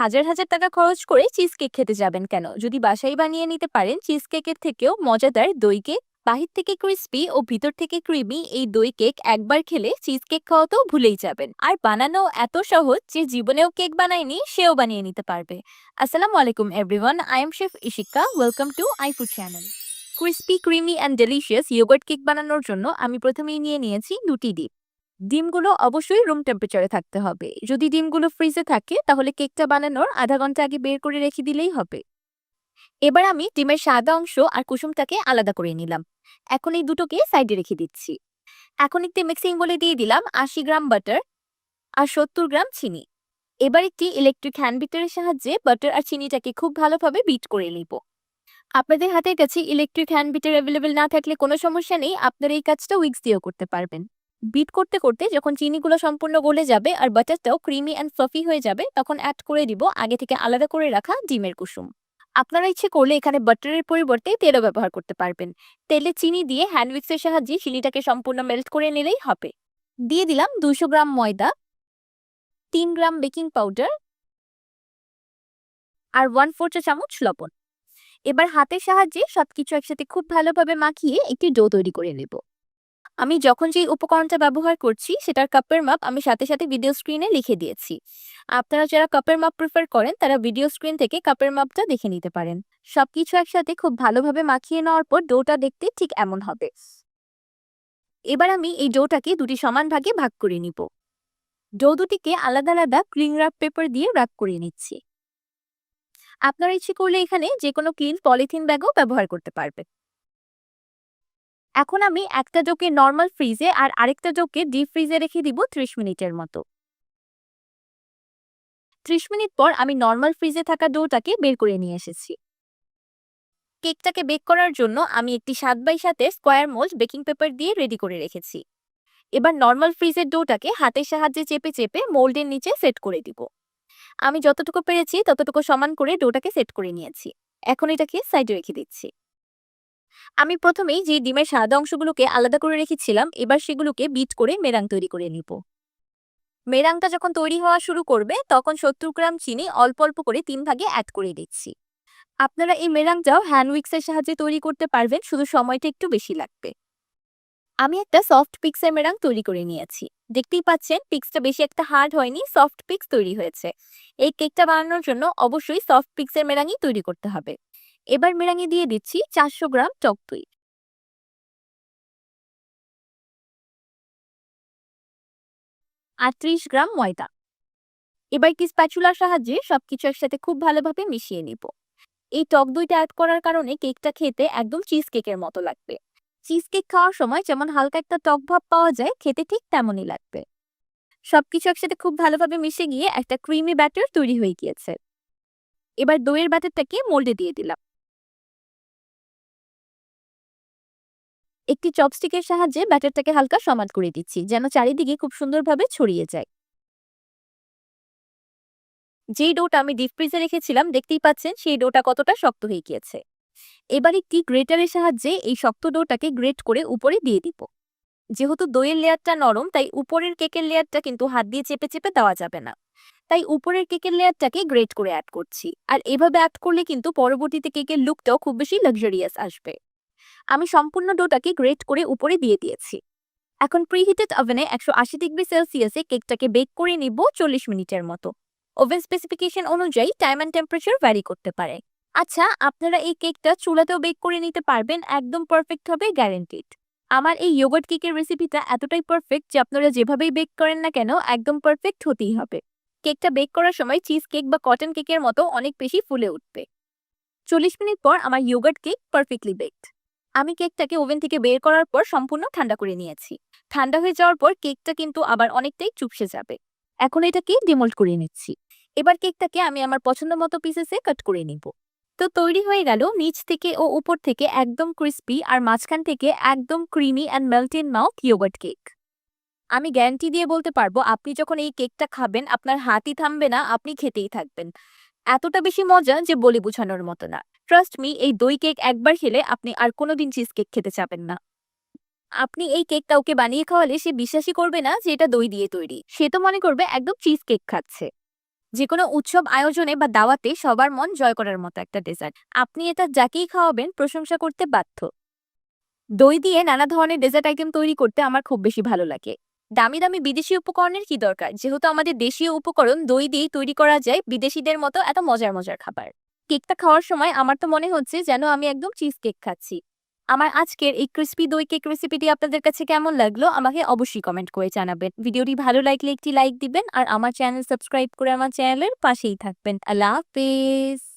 হাজার হাজার টাকা খরচ করে চিজ কেক খেতে যাবেন কেন? যদি বাসায় বানিয়ে নিতে পারেন চিজ কেকের থেকেও মজাদার দই কেক বাহির থেকে ক্রিস্পি ও ভিতর থেকে ক্রিমি এই দই কেক একবার খেলে চিজ কেক খাওয়াতেও ভুলেই যাবেন। আর বানানো এত সহজ যে জীবনেও কেক বানায়নি, সেও বানিয়ে নিতে পারবে। আসসালামু আলাইকুম everyone I am chef Ishika welcome to I food channel crispy creamy and delicious yoghurt cake বানানোর জন্য আমি প্রথমেই নিয়ে নিয়েছি দুটি ডিম ডিমগুলো অবশ্যই রুম টেম্পারেচারে থাকতে হবে। যদি ডিমগুলো ফ্রিজে থাকে, তাহলে কেকটা বানানোর আধা ঘণ্টা আগে বের করে রেখে দিলেই হবে। এবার আমি ডিমের সাদা অংশ আর কুসুমটাকে আলাদা করে নিলাম। এখন এই দুটোকে সাইডে রেখে দিচ্ছি। এখন একটি মিক্সিং বলে দিয়ে দিলাম আশি গ্রাম বাটার আর সত্তর গ্রাম চিনি। এবার একটি ইলেকট্রিক হ্যান্ড বিটারের সাহায্যে বাটার আর চিনিটাকে খুব ভালোভাবে বিট করে নিব। আপনাদের হাতের কাছে ইলেকট্রিক হ্যান্ড বিটার অ্যাভেলেবেল না থাকলে কোনো সমস্যা নেই, আপনারা এই কাজটা উইক্স দিয়েও করতে পারবেন। বিট করতে করতে যখন চিনিগুলো সম্পূর্ণ গলে যাবে আর বাটারটাও ক্রিমি অ্যান্ড ফ্লফি হয়ে যাবে, তখন অ্যাড করে দিব আগে থেকে আলাদা করে রাখা ডিমের কুসুম। আপনারা ইচ্ছে করলে এখানে বাটারের পরিবর্তে তেলও ব্যবহার করতে পারবেন। তেলে চিনি দিয়ে হ্যান্ড উইক্সের সাহায্যে চিনিটাকে সম্পূর্ণ মেল্ট করে নিলেই হবে। দিয়ে দিলাম দুশো গ্রাম ময়দা, তিন গ্রাম বেকিং পাউডার আর ওয়ান ফোর চা চামচ লবণ। এবার হাতের সাহায্যে সবকিছু একসাথে খুব ভালোভাবে মাখিয়ে একটি ডো তৈরি করে নেব। আমি যখন যেই উপকরণটা ব্যবহার করছি, সেটার কাপের মাপ আমি সাথে সাথে ভিডিও স্ক্রিনে লিখে দিয়েছি। আপনারা যারা কাপের মাপ প্রিফার করেন, তারা ভিডিও স্ক্রিন থেকে কাপের মাপটা দেখে নিতে পারেন। সবকিছু একসাথে খুব ভালোভাবে মাখিয়ে নেওয়ার পর ডোটা দেখতে ঠিক এমন হবে। এবার আমি এই ডোটাকে দুটি সমান ভাগে ভাগ করে নিব। ডো দুটিকে আলাদা আলাদা ক্লিন র্যাপ পেপার দিয়ে র্যাপ করে নিচ্ছি। আপনারা ইচ্ছে করলে এখানে যে কোনো ক্লিন পলিথিন ব্যাগও ব্যবহার করতে পারবেন। এখন আমি একটা ডোকে নর্মাল ফ্রিজে আর আরেকটা ডোকে ডিপ ফ্রিজে রেখে দিব ত্রিশ মিনিটের মতো। ত্রিশ মিনিট পর আমি নর্মাল ফ্রিজে থাকা ডোটাকে বের করে নিয়ে এসেছি। কেকটাকে বেক করার জন্য আমি একটি সাত বাই সাথে স্কোয়ার মোল্ড বেকিং পেপার দিয়ে রেডি করে রেখেছি। এবার নর্মাল ফ্রিজের ডোটাকে হাতের সাহায্যে চেপে চেপে মোল্ডের নিচে সেট করে দিব। আমি যতটুকু পেরেছি ততটুকু সমান করে ডোটাকে সেট করে নিয়েছি। এখন এটাকে সাইডে রেখে দিচ্ছি। আমি প্রথমেই যে ডিমের সাদা অংশগুলোকে আলাদা করে রেখেছিলাম, এবার সেগুলোকে বিট করে মেরাং তৈরি করে নিব। মেরাংটা যখন তৈরি হওয়া শুরু করবে, তখন সত্তর গ্রাম চিনি অল্প অল্প করে তিন ভাগে অ্যাড করে দিচ্ছি। আপনারা এই মেরাংটাও হ্যান্ড উইক্সের সাহায্যে তৈরি করতে পারবেন, শুধু সময়টা একটু বেশি লাগবে। আমি একটা সফট পিক্সের মেরাং তৈরি করে নিয়েছি। দেখতেই পাচ্ছেন পিক্সটা বেশি একটা হার্ড হয়নি সফট পিক্স তৈরি হয়েছে। এই কেকটা বানানোর জন্য অবশ্যই সফট পিক্সের মেরাঙই তৈরি করতে হবে। এবার মেরাঙে দিয়ে দিচ্ছি চারশো গ্রাম টক দই। আর ত্রিশ গ্রাম ময়দা। এবার কি স্প্যাচুলার সাহায্যে সবকিছু একসাথে খুব ভালোভাবে মিশিয়ে নিব। এই টক দইটা অ্যাড করার কারণে কেকটা খেতে একদম চিজ কেকের মতো লাগবে। চিজ কেক খাওয়ার সময় যেমন হালকা একটা টক ভাব পাওয়া যায়, খেতে ঠিক তেমনই লাগবে। সবকিছু একসাথে খুব ভালোভাবে মিশে গিয়ে একটা ক্রিমি ব্যাটার তৈরি হয়ে গিয়েছে। এবার দইয়ের ব্যাটারটাকে মোল্ডে দিয়ে দিলাম। একটি চপস্টিকের সাহায্যে ব্যাটারটাকে হালকা সমান করে দিচ্ছি, যেন চারিদিকে খুব সুন্দরভাবে ছড়িয়ে যায়। যেই ডোটা আমি ডিপ ফ্রিজে রেখেছিলাম, দেখতেই পাচ্ছেন সেই ডোটা কতটা শক্ত হয়ে গিয়েছে। এবার একটি গ্রেটারের সাহায্যে এই শক্ত ডোটাকে গ্রেট করে উপরে দিয়ে দিব। যেহেতু দইয়ের লেয়ারটা নরম, তাই উপরের কেকের লেয়ারটা কিন্তু হাত দিয়ে চেপে চেপে দেওয়া যাবে না। তাই উপরের কেকের লেয়ারটাকে গ্রেট করে অ্যাড করছি। আর এভাবে অ্যাড করলে কিন্তু পরবর্তীতে কেকের লুকটাও খুব বেশি লাক্সারিয়াস আসবে। আমি সম্পূর্ণ ডোটাকে গ্রেট করে উপরে দিয়ে দিয়েছি। এখন প্রিহিটেড ওভেনে একশো আশি ডিগ্রি সেলসিয়াসে কেকটাকে বেক করে নিব চল্লিশ মিনিটের মতো। ওভেন স্পেসিফিকেশন অনুযায়ী টাইম অ্যান্ড টেম্পারেচার ভ্যারি করতে পারে। আচ্ছা আপনারা এই কেকটা চুলাতেও বেক করে নিতে পারবেন, একদম পারফেক্ট হবে গ্যারেন্টিড। আমার এই ইয়োগার্ট কেকের রেসিপিটা এতটাই পারফেক্ট যে আপনারা যেভাবেই বেক করেন না কেন, একদম পারফেক্ট হতেই হবে। কেকটা বেক করার সময় চিজ কেক বা কটন কেকের মতো অনেক বেশি ফুলে উঠবে। চল্লিশ মিনিট পর আমার ইয়োগার্ট কেক পারফেক্টলি বেকড। আমি কেকটাকে ওভেন থেকে বের করার পর সম্পূর্ণ ঠান্ডা করে নিয়েছি। ঠান্ডা হয়ে যাওয়ার পর কেকটা কিন্তু আবার অনেকটাই চুপসে যাবে। এখন এটাকে ডিমোল্ড করে নিচ্ছি। এবার কেকটাকে আমি আমার পছন্দ মতো পিসেসে কাট করে নিব। তো তৈরি হয়ে গেল নিচ থেকে ও উপর থেকে একদম ক্রিস্পি আর মাঝখান থেকে একদম creamy and melt in mouth yoghurt cake. আমি গ্যারান্টি দিয়ে বলতে পারব, আপনি যখন এই কেকটা খাবেন, আপনার হাতই থামবে না, আপনি খেতেই থাকবেন। এতটা বেশি মজা যে বলে বোঝানোর মতো না। ট্রাস্ট মি এই দই কেক একবার খেলে আপনি আর কোনোদিন চিজ কেক খেতে চাবেন না। আপনি এই কেক কাউকে বানিয়ে খাওয়ালে সে বিশ্বাসই করবে না যে এটা দই দিয়ে তৈরি। সে তো মনে করবে একদম চিজ কেক খাচ্ছে। যে কোনো উৎসব আয়োজনে বা দাওয়াতে সবার মন জয় করার মতো একটা ডেজার্ট আপনি এটা যাকেই খাওয়াবেন প্রশংসা করতে বাধ্য। দই দিয়ে নানা ধরনের ডেজার্ট আইটেম তৈরি করতে আমার খুব বেশি ভালো লাগে। দামি দামি বিদেশি উপকরণের কি দরকার? যেহেতু আমাদের দেশীয় উপকরণ দই দিয়েই তৈরি করা যায়, বিদেশিদের মতো এত মজার মজার খাবার। কেকটা খাওয়ার সময় আমার তো মনে হচ্ছে যেন আমি একদম চিজ কেক খাচ্ছি। আমার আজকের এই ক্রিস্পি দই কেক রেসিপিটি আপনাদের কাছে কেমন লাগল আমাকে অবশ্যই কমেন্ট করে জানাবেন। ভিডিওটি ভালো লাগলে একটি লাইক দিবেন আর আমার চ্যানেল সাবস্ক্রাইব করে আমার চ্যানেলের পাশেই থাকবেন। আল্লাহ হাফেজ!